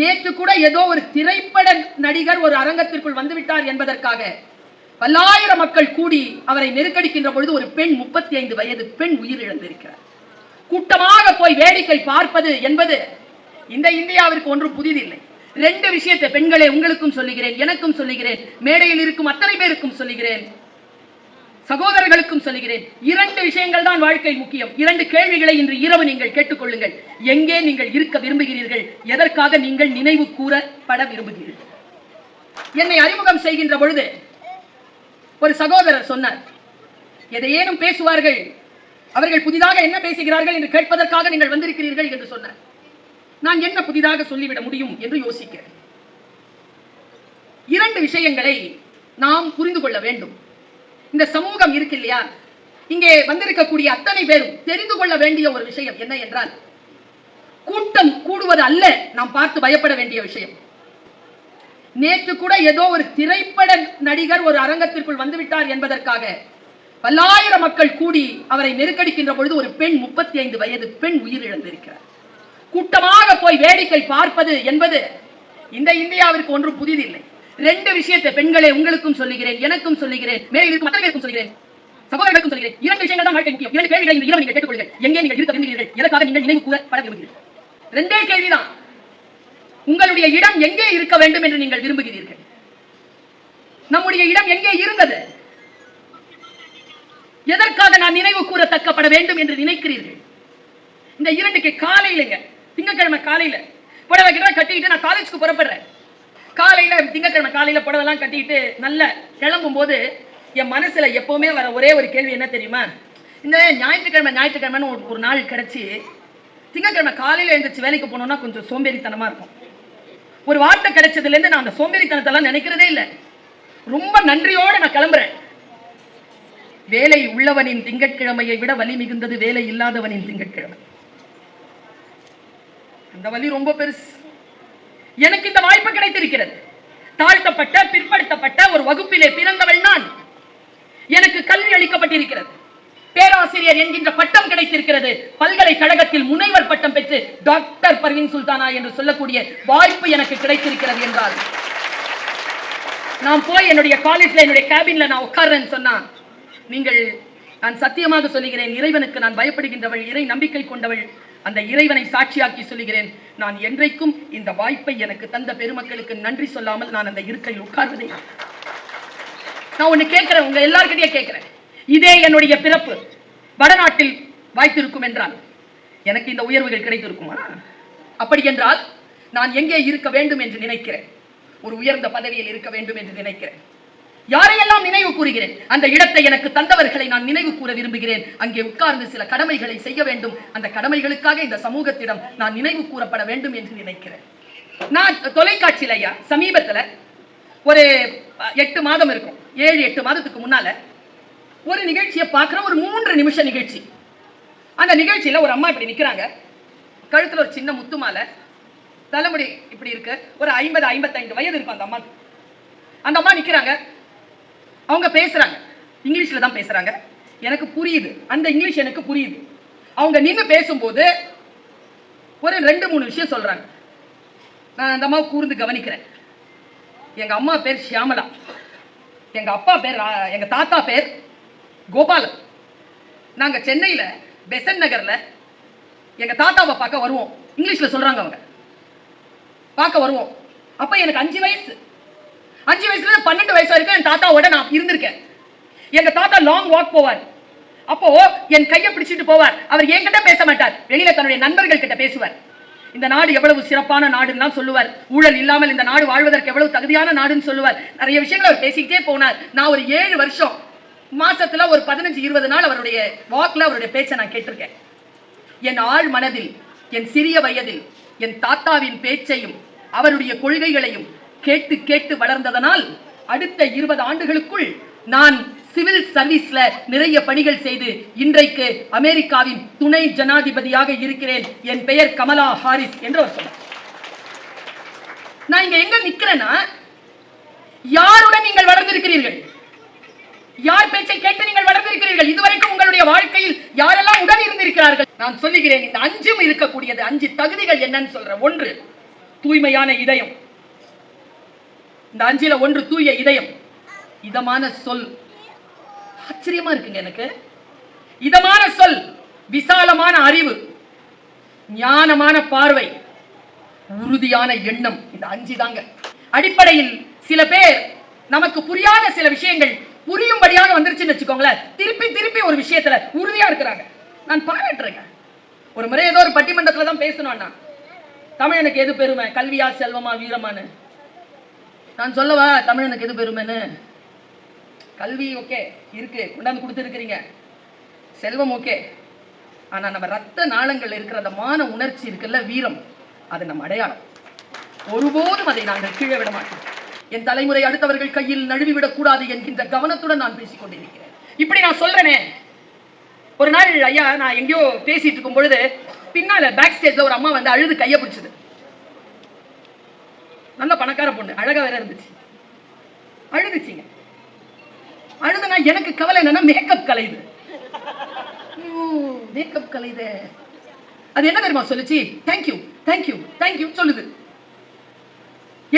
நேற்று கூட ஏதோ ஒரு திரைப்பட நடிகர் ஒரு அரங்கத்திற்குள் வந்துவிட்டார் என்பதற்காக பல்லாயிரம் மக்கள் கூடி அவரை நெருக்கடிக்கின்ற பொழுது ஒரு பெண் முப்பத்தி ஐந்து வயது பெண் உயிரிழந்திருக்கிறார் கூட்டமாக போய் வேடிக்கை பார்ப்பது என்பது இந்த இந்தியாவிற்கு ஒன்றும் புதிதில்லை. ரெண்டு விஷயத்தை பெண்களே உங்களுக்கும் சொல்லுகிறேன் எனக்கும் சொல்லுகிறேன் மேடையில் இருக்கும் அத்தனை பேருக்கும் சொல்லுகிறேன். சகோதரர்களுக்கும் சொல்லுகிறேன் இரண்டு விஷயங்கள் தான் வாழ்க்கை முக்கியம். இரண்டு கேள்விகளை இன்று இரவு நீங்கள் கேட்டுக்கொள்ளுங்கள். எங்கே நீங்கள் இருக்க விரும்புகிறீர்கள்? எதற்காக நீங்கள் நினைவு கூறப்பட விரும்புகிறீர்கள்? என்னை அறிமுகம் செய்கின்ற பொழுது ஒரு சகோதரர் சொன்னார் எதையேனும் பேசுவார்கள் அவர்கள் புதிதாக என்ன பேசுகிறார்கள் என்று கேட்பதற்காக நீங்கள் வந்திருக்கிறீர்கள் என்று சொன்னார். நான் என்ன புதிதாக சொல்லிவிட முடியும் என்று யோசிக்கிறேன். இரண்டு விஷயங்களை நாம் புரிந்து கொள்ள வேண்டும். இந்த சமூகம் இருக்கு இல்லையா? இங்கே வந்திருக்கக்கூடிய அத்தனை பேரும் தெரிந்து கொள்ள வேண்டிய ஒரு விஷயம் என்ன என்றால் கூட்டம் கூடுவது அல்ல நாம் பார்த்து பயப்பட வேண்டிய விஷயம். நேற்று கூட ஏதோ ஒரு திரைப்பட நடிகர் ஒரு அரங்கத்திற்குள் வந்துவிட்டார் என்பதற்காக பல்லாயிரம் மக்கள் கூடி அவரை நெருக்கடிக்கின்ற பொழுது ஒரு பெண் முப்பத்தி ஐந்து வயது பெண் உயிரிழந்திருக்கிறார். கூட்டமாக போய் வேடிக்கை பார்ப்பது என்பது இந்த இந்தியாவிற்கு ஒன்றும் புதிதில்லை. ரெண்டு விஷயத்தை பெண்களே உங்களுக்கும் சொல்லுகிறேன் எனக்கும் சொல்லுகிறேன் மேலும் மற்றவர்களுக்கும் சொல்லுகிறேன். சகோதரர்களுக்கும் சொல்கிறேன் இரண்டு விஷயங்கள் தான் வாழ்க்கை முக்கியம். இரண்டு கேள்விகளை இந்த இரவு நீங்கள் கேட்டுக்கொள்ளுங்கள். எங்கே நீங்கள் இருக்க விரும்புகிறீர்கள்? எதற்காக நீங்கள் நினைவு கூறப்பட விரும்புகிறீர்கள்? ரெண்டே கேள்விதான். உங்களுடைய இடம் எங்கே இருக்க வேண்டும் என்று நீங்கள் விரும்புகிறீர்கள்? நம்முடைய இடம் எங்கே இருந்தது? எதற்காக நான் நினைவு கூறத்தக்கப்பட வேண்டும் என்று நினைக்கிறீர்கள்? இந்த இரண்டுக்கு காலையிலங்க. திங்கக்கிழமை காலையில. புடவை கிட்ட கட்டிக்கிட்டு நான் காலேஜ்க்கு புறப்படுறேன். காலையில திங்கக்கிழமை காலையில புடவைலாம் கட்டிக்கிட்டு நல்ல கிளம்பும் போது என் மனசுல எப்பவுமே வர ஒரே ஒரு கேள்வி என்ன தெரியுமா? இந்த ஞாயிற்றுக்கிழமை ஞாயிற்றுக்கிழமைன்னு ஒரு நாள் கிடைச்சி திங்கக்கிழமை காலையில எழுந்திரிச்சு வேலைக்கு போனோம்னா கொஞ்சம் சோம்பேறித்தனமா இருக்கும். ஒரு வார்த்தை கிடைச்சதுலேருந்து நான் அந்த சோம்பேறித்தனத்தெல்லாம் நினைக்கிறதே இல்லை. ரொம்ப நன்றியோடு நான் கிளம்புறேன். வேலை உள்ளவனின் திங்கட்கிழமையை விட வலி மிகுந்தது வேலை இல்லாதவனின் திங்கட்கிழமை. அந்த வலி ரொம்ப பெருசு. எனக்கு இந்த வாய்ப்பு கிடைத்திருக்கிறது. தாழ்த்தப்பட்ட பிற்படுத்தப்பட்ட ஒரு வகுப்பிலே பிறந்தவள் நான். எனக்கு கல்வி அளிக்கப்பட்டிருக்கிறது. பேராசிரியர் என்கின்ற பட்டம் கிடைத்திருக்கிறது. பல்கலைக்கழகத்தில் முனைவர் பட்டம் பெற்று டாக்டர் பர்வீன் சுல்தானா என்று சொல்லக்கூடிய வாய்ப்பு எனக்கு கிடைத்திருக்கிறது என்றால் நான் போய் என்னுடைய காலேஜ்ல என்னுடைய கேபின்ல நான் உட்கார்றேன்னு சொன்னா நீங்கள் நான் சத்தியமாக சொல்லுகிறேன் இறைவனுக்கு நான் பயப்படுகின்றவள் இறை நம்பிக்கை கொண்டவள். அந்த இறைவனை சாட்சியாக்கி சொல்லுகிறேன் நான் என்றைக்கும் இந்த வாய்ப்பை எனக்கு தந்த பெருமக்களுக்கு நன்றி சொல்லாமல் நான் அந்த இருக்கையில் உட்கார்வதே நான் ஒண்ணு கேட்கிறேன் உங்க எல்லார்கிட்டயே கேட்கிறேன். இதே என்னுடைய பிறப்பு வடநாட்டில் வாய்த்திருக்கும் என்றால் எனக்கு இந்த உயர்வுகள் கிடைத்திருக்குமா? அப்படி என்றால் நான் எங்கே இருக்க வேண்டும் என்று நினைக்கிறேன். ஒரு உயர்ந்த பதவியில் இருக்க வேண்டும் என்று நினைக்கிறேன். யாரையெல்லாம் நினைவு கூறுகிறேன்? அந்த இடத்தை எனக்கு தந்தவர்களை நான் நினைவு கூற விரும்புகிறேன். அங்கே உட்கார்ந்து சில கடமைகளை செய்ய வேண்டும். அந்த கடமைகளுக்காக இந்த சமூகத்திடம் நான் நினைவு கூறப்பட வேண்டும் என்று நினைக்கிறேன். நான் தொலைக்காட்சியில சமீபத்துல ஒரு எட்டு மாதம் இருக்கும். ஏழு எட்டு மாதத்துக்கு முன்னால ஒரு நிகழ்ச்சியை பார்க்குற ஒரு மூன்று நிமிஷ நிகழ்ச்சி. அந்த நிகழ்ச்சியில ஒரு அம்மா இப்படி நிக்கிறாங்க. கழுத்துல ஒரு சின்ன முத்து மாலை தலைமுடி இப்படி இருக்கு. ஒரு ஐம்பது ஐம்பத்தைந்து வயது இருக்கும் அந்த அம்மா அந்த அம்மா நிக்கிறாங்க. அவங்க பேசுறாங்க. இங்கிலீஷ்ல தான் பேசுறாங்க. எனக்கு புரியுது. அந்த இங்கிலீஷ் எனக்கு புரியுது. அவங்க நின்று பேசும்போது ஒரு ரெண்டு மூணு விஷயம் சொல்றாங்க. நான் அந்த அம்மாவை கூர்ந்து கவனிக்கிறேன். எங்க அம்மா பேர் ஷியாமலா. எங்க அப்பா பேர் எங்க தாத்தா பேர் கோபாலன். நாங்க சென்னையில பெசன் நகர்ல எங்க தாத்தாவை பார்க்க வருவோம். இங்கிலீஷ்ல சொல்றாங்க அவங்க. பார்க்க வருவோம். அப்ப எனக்கு அஞ்சு வயசு. அஞ்சு வயசுல இருந்து பன்னெண்டு வயசு வரைக்கும் என் தாத்தாவோட நான் இருந்திருக்கேன். எங்க தாத்தா லாங் வாக் போவார். அப்போ என் கையை பிடிச்சிட்டு போவார். அவர் என்கிட்ட பேச மாட்டார். வெளியில தன்னுடைய நண்பர்கள் கிட்ட பேசுவார். இந்த நாடு எவ்வளவு சிறப்பான நாடுன்னு சொல்லுவார். ஊழல் இல்லாமல் இந்த நாடு வாழ்வதற்கு எவ்வளவு தகுதியான நாடுன்னு சொல்லுவார். நிறைய விஷயங்களை அவர் பேசிக்கிட்டே போனார். நான் ஒரு ஏழு வருஷம் மாசத்துல ஒரு பதினஞ்சு இருபது நாள் அவருடைய வாக்ல அவருடைய பேச்சை நான் கேட்டிருக்கேன். என் ஆழ் மனதில் என் சிறிய வயதில் என் தாத்தாவின் பேச்சையும் அவருடைய கொள்கைகளையும் கேட்டு கேட்டு வளர்ந்ததனால் அடுத்த இருபது ஆண்டுகளுக்குள் நான் சிவில் சர்வீஸ்ல நிறைய பணிகள் செய்து இன்றைக்கு அமெரிக்காவின் துணை ஜனாதிபதியாக இருக்கிறேன். என் பெயர் கமலா ஹாரிஸ் என்று அவர் சொன்னார். நான் இங்க எங்க நிக்கிறேன்னா யாருடன் நீங்கள் வளர்ந்திருக்கிறீர்கள்? யார் பேச்சை கேட்டு நீங்கள் வளர்ந்திருக்கிறீர்கள்? இதுவரைக்கும் உங்களுடைய வாழ்க்கையில் யாரெல்லாம் உடன் இருந்திருக்கிறார்கள்? நான் சொல்லுகிறேன் இந்த அஞ்சும் இருக்கக்கூடியது அஞ்சு தகுதிகள் என்னன்னு சொல்ற ஒன்று தூய்மையான இதயம். இந்த அஞ்சில ஒன்று தூய இதயம். இதமான சொல். ஆச்சரியமா இருக்குங்க எனக்கு. இதமான சொல் விசாலமான அறிவு ஞானமான பார்வை உறுதியான எண்ணம். இந்த அஞ்சு தாங்க. அடிப்படையில் சில பேர் நமக்கு புரியாத சில விஷயங்கள் புரியும்படியாக வந்துருச்சுன்னு வச்சுக்கோங்களேன். திருப்பி திருப்பி ஒரு விஷயத்துல உறுதியா இருக்கிறாங்க. நான் பாராட்டுறேங்க. ஒரு முறை ஏதோ ஒரு பட்டிமன்றத்துல தான் பேசணும்னா. தமிழனுக்கு எது பெருமை? கல்வியா செல்வமா வீரமான்னு. நான் சொல்லவா? தமிழனுக்கு எது பெருமைன்னு? கல்வி ஓகே இருக்கு. கொண்டாந்து கொடுத்துருக்கிறீங்க. செல்வம் ஓகே. ஆனா நம்ம ரத்த நாளங்கள் இருக்கிற அந்த மான உணர்ச்சி இருக்குல்ல வீரம் அது நம்ம அடையாளம். ஒருபோதும் அதை நாங்கள் கீழே விட மாட்டோம். என் தலைமுறை அடுத்தவர்கள் கையில் நழுவி விடக்கூடாது என்கின்ற கவனத்துடன் நான் பேசிக் கொண்டிருக்கிறேன். இப்படி நான் சொல்றேனே. ஒரு நாள் ஐயா நான் எங்கேயோ பேசிட்டு இருக்கும் பொழுது பின்னால பேக் ஸ்டேஜ்ல ஒரு அம்மா வந்து அழுது கையை பிடிச்சது. நல்ல பணக்கார பொண்ணு. அழகா வேற இருந்துச்சு. அழுதுச்சிங்க. அழுதுனா எனக்கு கவலை என்னன்னா மேக்கப் கலையுது மேக்கப் கலையுது அது என்ன தெரியுமா சொல்லுச்சு? தேங்க்யூ தேங்க்யூ தேங்க்யூ சொல்லுது.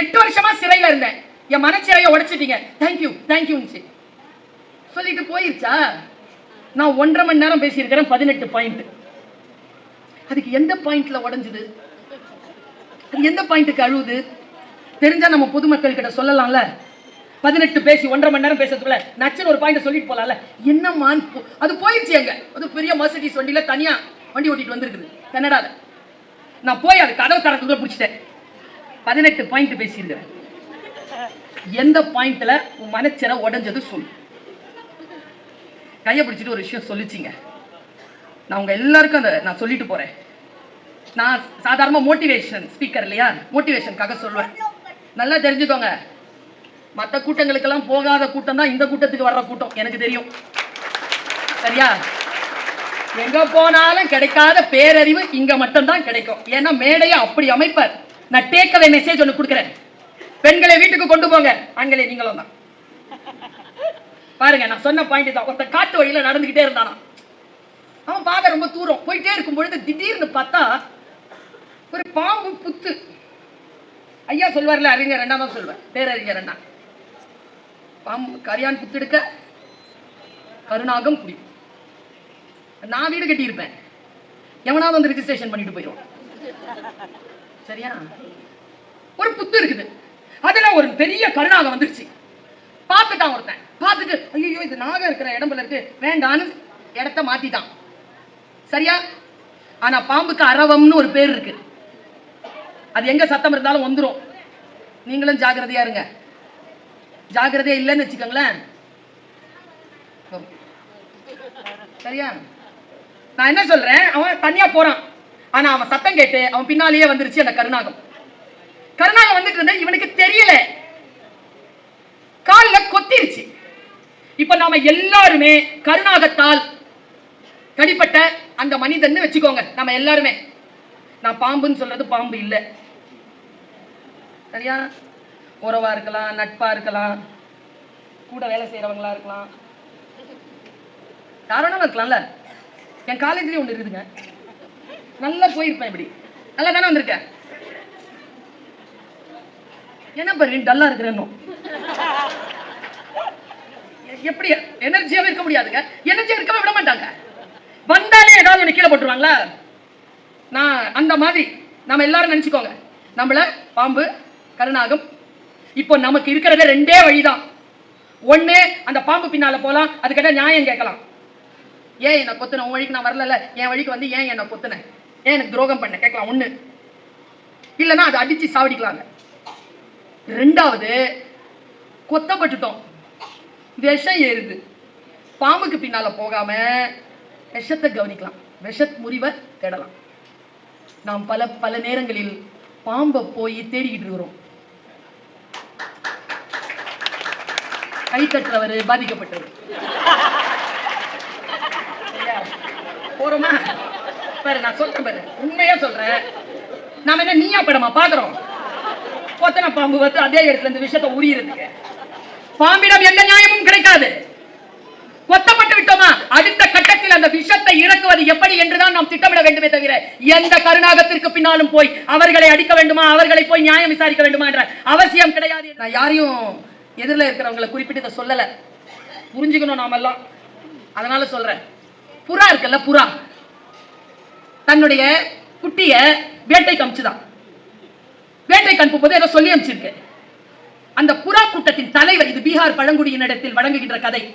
எட்டு வருஷமா சிறையில இருந்தேன். என் மனச்சிறையை உடைச்சிட்டீங்க. தேங்க்யூ தேங்க்யூன்னு சொல்லிட்டு போயிருச்சா? நான் ஒன்றரை மணி நேரம் பேசியிருக்கிறேன் பதினெட்டு பாயிண்ட் அதுக்கு எந்த பாயிண்ட்ல உடஞ்சுது? அது எந்த பாயிண்ட்டுக்கு அழுவுது? தெரிஞ்சா நம்ம பொதுமக்கள் கிட்ட சொல்லலாம்ல? பதினெட்டு பேசி ஒன்றரை மணி நேரம் பேசுறதுக்குள்ள நச்சுன்னு ஒரு பாயிண்ட் சொல்லிட்டு போலாம்ல? என்னமான் அது போயிடுச்சு அங்க. அது பெரிய மர்சிடிஸ் வண்டியில தனியா வண்டி ஓட்டிட்டு வந்திருக்குது. கனடால. நான் போய் அது கதவு தரத்துக்குள்ள பிடிச்சிட்டேன். பதினெட்டு பாயிண்ட் பேசியிருக்கிறேன். எந்த பாயிண்ட்ல உன் மனச்சிற உடஞ்சது சொல்லு. கையை பிடிச்சிட்டு ஒரு விஷயம் சொல்லிச்சிங்க. நான் உங்க எல்லாருக்கும் அந்த நான் சொல்லிட்டு போறேன். நான் சாதாரண மோட்டிவேஷன் ஸ்பீக்கர் இல்லையா? மோட்டிவேஷனுக்காக சொல்லுவேன் நல்லா தெரிஞ்சுக்கோங்க. மற்ற கூட்டங்களுக்கெல்லாம் போகாத கூட்டம் தான் இந்த கூட்டத்துக்கு வர்ற கூட்டம் எனக்கு தெரியும். சரியா? எங்க போனாலும் கிடைக்காத பேரறிவு இங்க மட்டும்தான் கிடைக்கும். ஏன்னா மேடையை அப்படி அமைப்பார். நான் டேக்கவே மெசேஜ் ஒன்று கொடுக்குறேன். பெண்களை வீட்டுக்கு கொண்டு போங்க. ஆண்களே நீங்களும் தான். பாருங்க நான் சொன்ன பாயிண்ட் தான். ஒருத்தன் காட்டு வழியில் நடந்துகிட்டே இருந்தானா. அவன் பார்க்க ரொம்ப தூரம். போயிட்டே இருக்கும் பொழுது திடீர்னு பார்த்தா ஒரு பாம்பு புத்து. ஐயா சொல்வார்ல அறிஞர் ரெண்டா சொல்வேன். பேரறிஞர் அண்ணா பாம்பு கரியான் புத்தெடுக்க கருணாகம் குடி. நான் வீடு கட்டியிருப்பேன். எவனாவது வந்து ரிஜிஸ்ட்ரேஷன் பண்ணிட்டு போயிடும் சரியா? ஒரு புத்து இருக்குது. அதுல ஒரு பெரிய கருணாகம் வந்துருச்சு. பார்த்துட்டான் ஒருத்தன். பார்த்துட்டு ஐயோ இது நாகம் இருக்கிற இடம்புல இருக்கு. வேண்டான்னு இடத்த மாத்திட்டான். சரியா? ஆனா பாம்புக்கு அரவம்னு ஒரு பேர் இருக்கு. அது எங்க சத்தம் இருந்தாலும் வந்துரும். நீங்களும் ஜாக்கிரதையா இருங்க. ஜாக்கிரதையா இல்லைன்னு வச்சுக்கோங்களேன். சரியா? நான் என்ன சொல்றேன்? அவன் தனியா போறான். ஆனா அவன் சத்தம் கேட்டு அவன் பின்னாலேயே வந்துருச்சு அந்த கருணாகம். கருணாகம் வந்துட்டு இருந்தா இவனுக்கு தெரியல. கால்ல கொத்திருச்சு. இப்ப நாம எல்லாருமே கருணாகத்தால் கடிப்பட்ட அந்த மனிதன் வச்சுக்கோங்க. நம்ம எல்லாருமே. நான் பாம்புன்னு சொல்றது பாம்பு இல்லை. சரியா? உறவா இருக்கலாம் நட்பா இருக்கலாம் கூட வேலை செய்யறவங்களா இருக்கலாம். யாரோனாலும் இருக்கலாம்ல? என் காலேஜ்லயும் ஒன்று இருக்குதுங்க. நல்லா போயிருப்பேன் இப்படி. நல்லா தானே வந்திருக்கேன். என்ன பாரு டல்லா இருக்கிறேன்னு. எப்படி எனர்ஜியாவே இருக்க முடியாதுங்க. எனர்ஜியா இருக்கவே விட மாட்டாங்க. வந்தாலே ஏதாவது ஒன்று கீழே போட்டுருவாங்களா? நான் அந்த மாதிரி நம்ம எல்லாரும் நினைச்சுக்கோங்க. நம்மள பாம்பு கருணாகம். இப்போ நமக்கு இருக்கிறது ரெண்டே வழிதான். ஒன்று அந்த பாம்பு பின்னால போலாம். அது நியாயம் கேட்கலாம். ஏன் என்னை கொத்துன? உன் வழிக்கு நான் வரல என் வழிக்கு வந்து ஏன் என்னை கொத்துன? ஏன் எனக்கு துரோகம் பண்ண? கேட்கலாம். ஒண்ணு. இல்லைன்னா அதை அடிச்சு சாவடிக்கலாங்க ரெண்டாவது கொத்தப்பட்டுட்டோம். விஷம் ஏறுது. பாம்புக்கு பின்னால போகாம விஷத்தை கவனிக்கலாம். விஷ முறிவை தேடலாம். நாம் பல பல நேரங்களில் பாம்பை போய் தேடிக்கிட்டு இருக்கிறோம். கை தட்டுறவர் பாதிக்கப்பட்டவர். போறோமா? பாரு நான் சொல்றேன் பாரு. உண்மையா சொல்றேன். நாம என்ன நீயா படமா பாக்குறோம்? கொத்தனை பாம்பு வந்து அதே இடத்துல இந்த விஷயத்தை உரியறதுக்கு. பாம்பிடம் எந்த நியாயமும் கிடைக்காது. கொத்தப்பட்டு விட்டோமா? அடுத்த கட்டத்தில் அந்த விஷத்தை இறக்குவது எப்படி என்றுதான் நாம் திட்டமிட வேண்டுமே தவிர எந்த கருணாகத்திற்கு பின்னாலும் போய் அவர்களை அடிக்க வேண்டுமா? அவர்களை போய் நியாயம் விசாரிக்க வேண்டுமா என்ற அவசியம் கிடையாது. நான் யாரையும் எதிரில் இருக்கிறவங்களை குறிப்பிட்டு இதை சொல்லல. புரிஞ்சுக்கணும் நாமெல்லாம். அதனால சொல்றேன். புறா இருக்குல்ல புறா. தன்னுடைய குட்டிய வேட்டைக்கு அமிச்சுதான். வேட்டைக்கு அனுப்பும் போது ஏதோ சொல்லி அமிச்சிருக்கு. அந்த புறா கூட்டத்தின் தலைவர் இது பீகார் பழங்குடியினிடத்தில் வழங்குகின்ற கதை.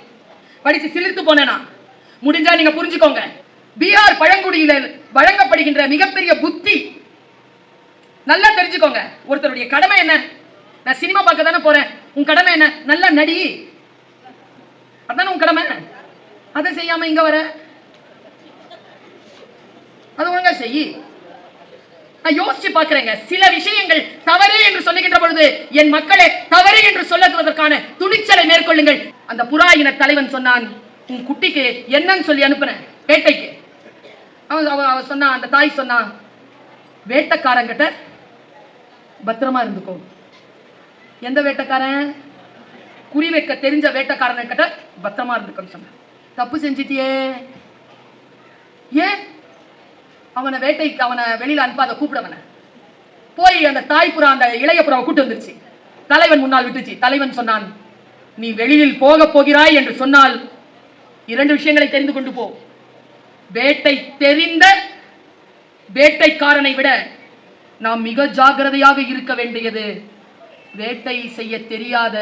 படிச்சு சிலிர்த்து போனேனா முடிஞ்சா நீங்க புரிஞ்சுக்கோங்க. பீகார் பழங்குடியில வழங்கப்படுகின்ற மிகப்பெரிய புத்தி. நல்லா தெரிஞ்சுக்கோங்க. ஒருத்தருடைய கடமை என்ன? நான் சினிமா பார்க்க தானே போறேன். உன் கடமை என்ன? நல்லா நடி. அதானே உன் கடமை? அதை செய்யாம இங்க வர. அது ஒழுங்கா செய். நான் யோசிச்சு பார்க்கிறேங்க. சில விஷயங்கள் தவறு என்று சொல்லுகின்ற பொழுது என் மக்களை தவறு என்று சொல்லுவதற்கான துணிச்சலை மேற்கொள்ளுங்கள். அந்த புறா இன தலைவன் சொன்னான் உன் குட்டிக்கு என்னன்னு சொல்லி அனுப்புறேன் வேட்டைக்கு. அவன் அவன் சொன்னான் அந்த தாய் சொன்னான் வேட்டைக்காரங்கிட்ட பத்திரமா இருந்துக்கோ. எந்த வேட்டைக்காரன்? குறி வைக்க தெரிஞ்ச வேட்டக்காரன் கிட்ட பத்திரமா இருந்துக்கன்னு சொன்ன தப்பு செஞ்சிட்டியே. ஏன்? அவனை வேட்டைக்கு அவனை வெளியில அனுப்பாத கூப்பிடவன. போய் அந்த தாய் புறா அந்த இளைய புறாவை கூட்டு வந்துருச்சு. தலைவன் முன்னால் விட்டுச்சு. தலைவன் சொன்னான் நீ வெளியில் போக போகிறாய் என்று சொன்னால் இரண்டு விஷயங்களை தெரிந்து கொண்டு போ. வேட்டை தெரிந்த வேட்டைக்காரனை விட நாம் மிக ஜாக்கிரதையாக இருக்க வேண்டியது வேட்டை செய்ய தெரியாத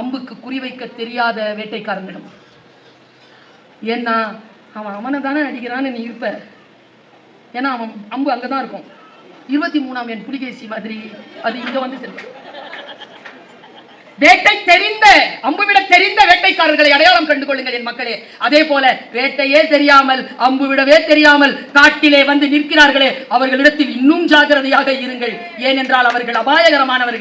அம்புக்கு குறிவைக்க தெரியாத வேட்டைக்காரனிடம். ஏன்னா அவன் அவனை தானே அடிக்கிறான்னு நீ இருப்ப. ஏன்னா அவன் அம்பு அங்கே தான் இருக்கும். இருபத்தி மூணாம் என் புலிகேசி மாதிரி அது இங்கே வந்து செல்லும் வேட்டை தெரிந்த அம்புவிட தெரிந்த வேட்டைக்காரர்களை அடையாளம் கண்டு கொள்ளுங்கள் என் மக்களே. அதே போல வேட்டையே தெரியாமல் அம்புவிடவே தெரியாமல் காட்டிலே வந்து நிற்கிறார்களே அவர்களிடத்தில் இன்னும் ஜாகிரதையாக இருங்கள். ஏனென்றால் அவர்கள் அபாயகரமானவர்கள்.